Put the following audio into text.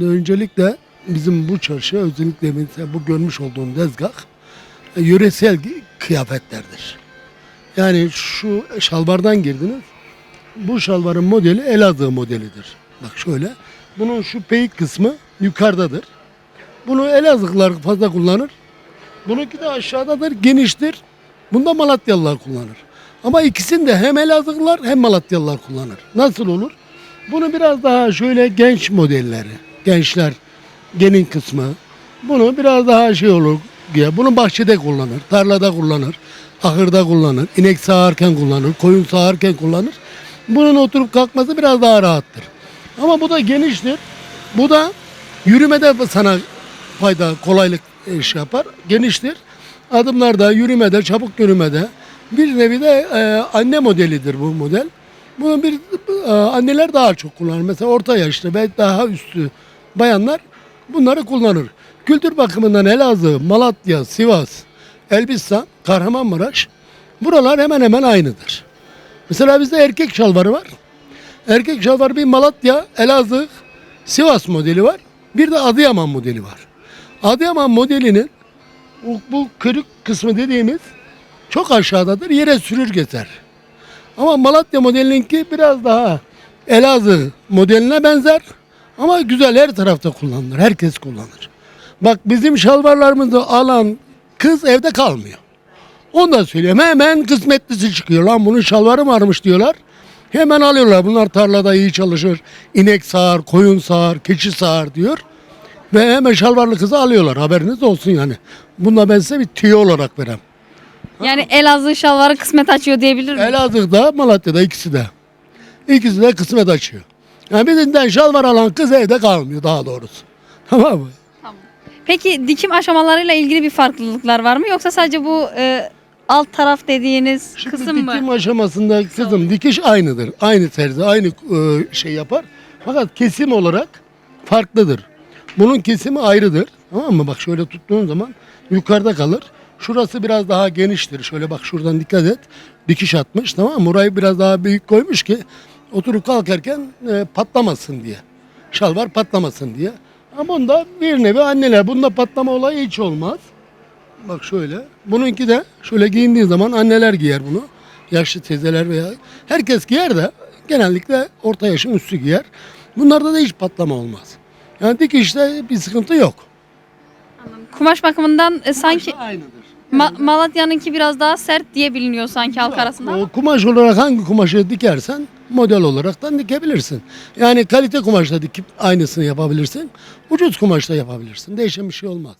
Öncelikle bizim bu çarşı özellikle mesela bu görmüş olduğum dezgah e, yöresel kıyafetlerdir. Yani şu şalvardan girdiniz. Bu şalvarın modeli Elazığ modelidir. Bak şöyle. Bunun şu peyik kısmı yukarıdadır. Bunu Elazığlılar fazla kullanır. Bununki de aşağıdadır, geniştir. Bunda Malatyalılar kullanır. Ama ikisini de hem Elazığlılar hem Malatyalılar kullanır. Nasıl olur? Bunu biraz daha şöyle genç modelleri, gençler gelin kısmı. Bunu biraz daha şey olur diye. Bunu bahçede kullanır, tarlada kullanır, ahırda kullanır, inek sağarken kullanır, koyun sağarken kullanır. Bunun oturup kalkması biraz daha rahattır. Ama bu da geniştir. Bu da yürümede sana fayda, kolaylık e, şey yapar. Geniştir. Adımlarda, yürümede, çabuk yürümede. Bir nevi de e, anne modelidir bu model. Bunu bir e, anneler daha çok kullanır. Mesela orta yaşlı ve daha üstü bayanlar bunları kullanır. Kültür bakımından Elazığ, Malatya, Sivas, Elbistan, Kahramanmaraş buralar hemen hemen aynıdır. Mesela bizde erkek şalvarı var. Erkek şalvarı bir Malatya, Elazığ, Sivas modeli var. Bir de Adıyaman modeli var. Adıyaman modelinin bu, kırık kısmı dediğimiz çok aşağıdadır. Yere sürür gezer. Ama Malatya modelininki biraz daha Elazığ modeline benzer. Ama güzel her tarafta kullanılır. Herkes kullanır. Bak bizim şalvarlarımızı alan kız evde kalmıyor. Onu da söyleyeyim. Hemen kısmetlisi çıkıyor. Lan bunun şalvarı varmış diyorlar. Hemen alıyorlar. Bunlar tarlada iyi çalışır. İnek sağar, koyun sağar, keçi sağar diyor. Ve hemen şalvarlı kızı alıyorlar. Haberiniz olsun yani. Bunda ben size bir tüyo olarak vereyim. Yani Elazığ şalvarı kısmet açıyor diyebilir miyim? Elazığ'da, Malatya'da ikisi de. İkisi de kısmet açıyor. Yani birinden şalvar alan kız evde kalmıyor daha doğrusu. Tamam mı? Peki dikim aşamalarıyla ilgili bir farklılıklar var mı? Yoksa sadece bu e, alt taraf dediğiniz Şimdi kısım dikim mı? aşamasında kızım dikiş aynıdır. Aynı terzi, aynı e, şey yapar. Fakat kesim olarak farklıdır. Bunun kesimi ayrıdır. Tamam mı? Bak şöyle tuttuğun zaman yukarıda kalır. Şurası biraz daha geniştir. Şöyle bak şuradan dikkat et. Dikiş atmış tamam mı? Burayı biraz daha büyük koymuş ki oturup kalkarken e, patlamasın diye. Şalvar patlamasın diye. Ama bunda bir nevi anneler. Bunda patlama olayı hiç olmaz. Bak şöyle. Bununki de şöyle giyindiği zaman anneler giyer bunu. Yaşlı teyzeler veya herkes giyer de genellikle orta yaşın üstü giyer. Bunlarda da hiç patlama olmaz. Yani dikişte bir sıkıntı yok. Kumaş bakımından e, sanki aynıdır. Ma- Malatya'nınki biraz daha sert diye biliniyor sanki halk arasında. O kumaş olarak hangi kumaşı dikersen model olaraktan dikebilirsin. Yani kalite kumaşla dikip aynısını yapabilirsin. Ucuz kumaşla yapabilirsin. Değişen bir şey olmaz.